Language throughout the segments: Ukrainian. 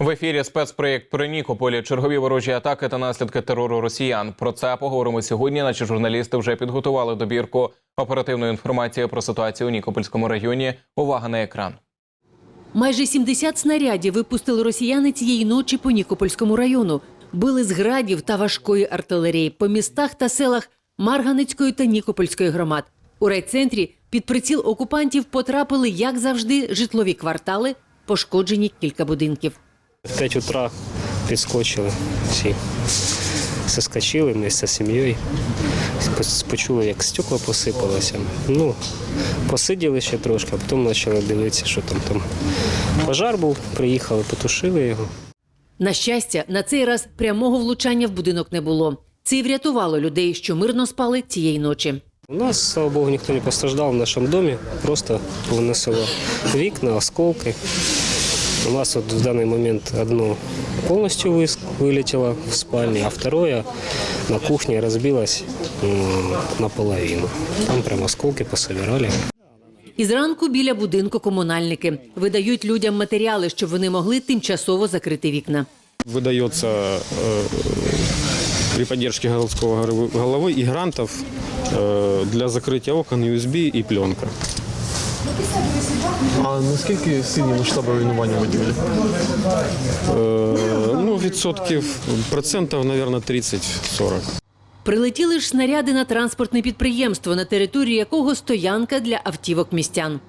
В ефірі спецпроєкт про Нікополі, чергові ворожі атаки та наслідки терору росіян. Про це поговоримо сьогодні. Наші журналісти вже підготували добірку оперативної інформації про ситуацію у Нікопольському районі. Увага на екран. Майже 70 снарядів випустили росіяни цієї ночі по Нікопольському району. Били з градів та важкої артилерії по містах та селах Марганецької та Нікопольської громад. У райцентрі під приціл окупантів потрапили, як завжди, житлові квартали, пошкоджені кілька будинків. В 5 утра підскочили всі. Соскочили вместе з сім'єю. Почули, як стекла посипалося. Ну, посиділи ще трошки, а потім почали дивитися, що там там. Пожар був, приїхали, потушили його. На щастя, на цей раз прямого влучання в будинок не було. Це й врятувало людей, що мирно спали цієї ночі. У нас, слава Богу, ніхто не постраждав в нашому домі, просто виносило вікна, осколки. У нас от в даний момент одно повністю вис- вилетіло в спальні, а второе на кухні розбилось м, наполовину. Там прямо осколки пособирали. І зранку біля будинку комунальники видають людям матеріали, щоб вони могли тимчасово закрити вікна. выдается э, при поддержке городского горовы- головы и грантов э, для закрытия окон USB и пленка. А наскільки сильні масштаби руйнування будівлі? Э, ну, відсотків, процентов, наверное, 30-40. Прилетіли ж снаряди на транспортне підприємство, на території якого стоянка для автівок містян.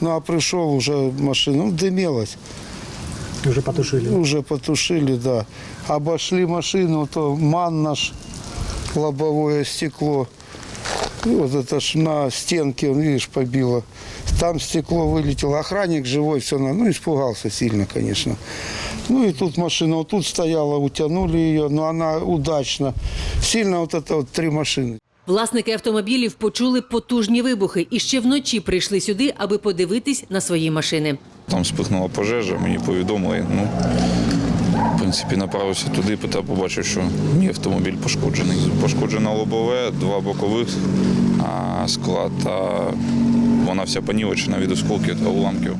Ну, а пришел уже машина, ну, дымелась. Уже потушили. Уже потушили, да. Обошли машину, то ман наш, лобовое стекло. И вот это ж на стенке, он, видишь, побило. Там стекло вылетело. Охранник живой, все, ну, испугался сильно, конечно. Ну и тут машина вот тут стояла, утянули ее, но она удачно. Сильно вот это вот три машины. Власники автомобілів почули потужні вибухи і ще вночі прийшли сюди, аби подивитись на свої машини. Там спихнула пожежа, мені повідомили. Ну, в принципі, направився туди, та побачив, що мій автомобіль пошкоджений. Пошкоджено лобове, два бокових а, скла та вона вся понівечена від осколків та уламків.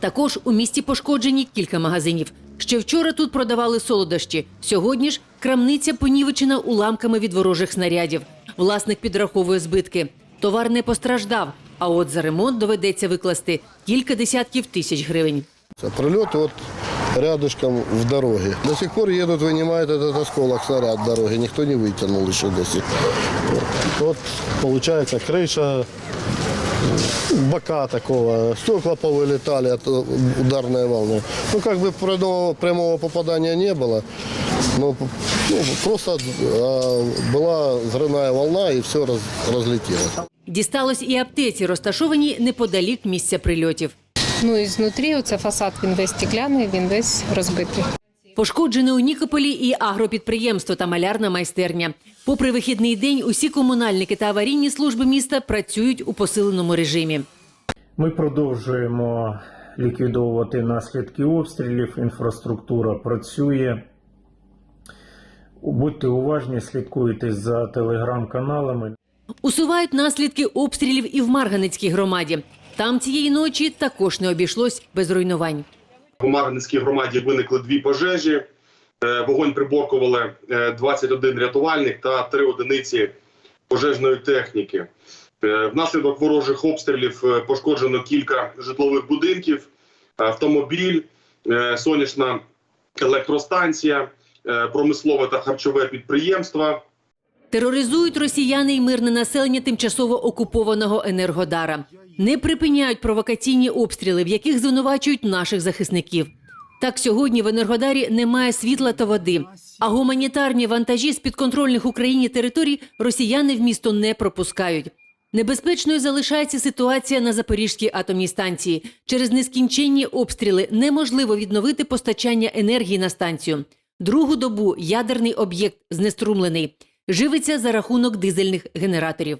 Також у місті пошкоджені кілька магазинів. Ще вчора тут продавали солодощі. Сьогодні ж крамниця понівечена уламками від ворожих снарядів. Власник підраховує збитки. Товар не постраждав, а от за ремонт доведеться викласти кілька десятків тисяч гривень. Прилеты вот рядышком в дороге. До сих пор едут, вынимают этот осколок снаряд дороги. Никто не вытянул еще до сих пор. От получается крыша, Бока такого, стекла повылетали от э, ударной волны. Ну, как бы прямого, прямого попадания не было. Но ну, просто э, была взрывная волна и все раз, разлетелось. Дісталось і аптеці, розташованій неподалік місця прильотів. Ну і знутрі оце фасад він весь стекляний, він весь розбитий. Пошкоджене у Нікополі і агропідприємство та малярна майстерня. Попри вихідний день, усі комунальники та аварійні служби міста працюють у посиленому режимі. Ми продовжуємо ліквідовувати наслідки обстрілів. Інфраструктура працює. Будьте уважні, слідкуйте за телеграм-каналами. Усувають наслідки обстрілів і в Марганецькій громаді. Там цієї ночі також не обійшлось без руйнувань. У Марганецькій громаді виникли дві пожежі. Е, Вогонь приборкували е, 21 рятувальник та 3 одиниці пожежної техніки. Е, Внаслідок ворожих обстрілів е, пошкоджено кілька житлових будинків, автомобіль, е, сонячна електростанція, е, промислове та харчове підприємства. Тероризують росіяни й мирне населення тимчасово окупованого Енергодара. Не припиняють провокаційні обстріли, в яких звинувачують наших захисників. Так сьогодні в Енергодарі немає світла та води, а гуманітарні вантажі з підконтрольних Україні територій росіяни в місто не пропускають. Небезпечною залишається ситуація на Запорізькій атомній станції. Через нескінченні обстріли неможливо відновити постачання енергії на станцію. Другу добу ядерний об'єкт знеструмлений. Живиться за рахунок дизельних генераторів.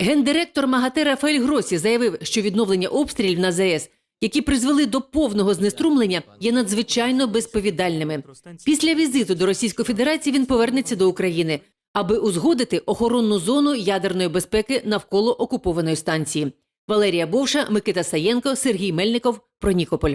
Гендиректор МАГАТЕ Рафаель Гросі заявив, що відновлення обстрілів на ЗАЕС, які призвели до повного знеструмлення, є надзвичайно безповідальними. Після візиту до Російської Федерації він повернеться до України, аби узгодити охоронну зону ядерної безпеки навколо окупованої станції. Валерія Бовша, Микита Саєнко, Сергій Мельников про Нікополь.